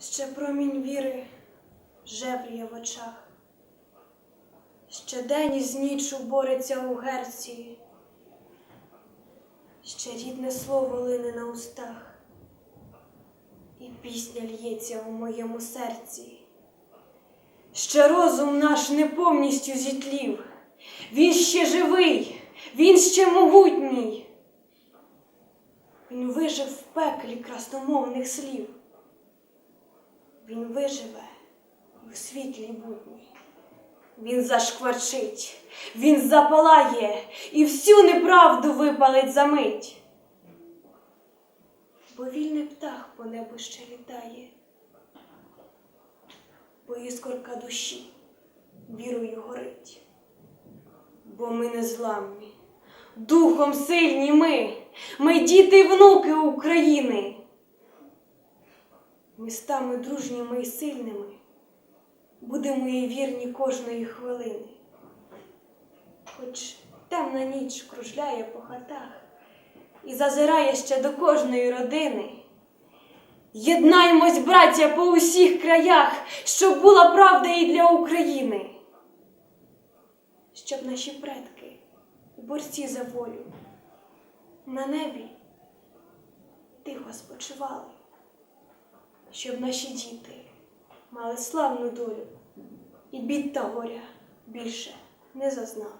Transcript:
Ще промінь віри жевріє в очах. Ще день із ніччю бореться у герці. Ще рідне слово лине на устах, і пісня л'ється у моєму серці. Ще розум наш не повністю зітлів. Він ще живий, він ще могутній. Він вижив в пеклі красномовних слів. Він виживе і в світлі будні. Він зашкварчить, він запалає і всю неправду випалить за мить. Бо вільний птах по небу ще літає, бо іскорка душі вірою горить. Бо ми не зламні, духом сильні ми, ми діти й внуки України. Містами дружніми і сильними будемо їй вірні кожної хвилини. Хоч темна ніч кружляє по хатах і зазирає ще до кожної родини. Єднаймось, браття, по усіх краях, щоб була правда і для України, щоб наші предки борці за волю на небі тихо спочивали щоб наші діти мали славну долю і бід та горя більше не зазнали.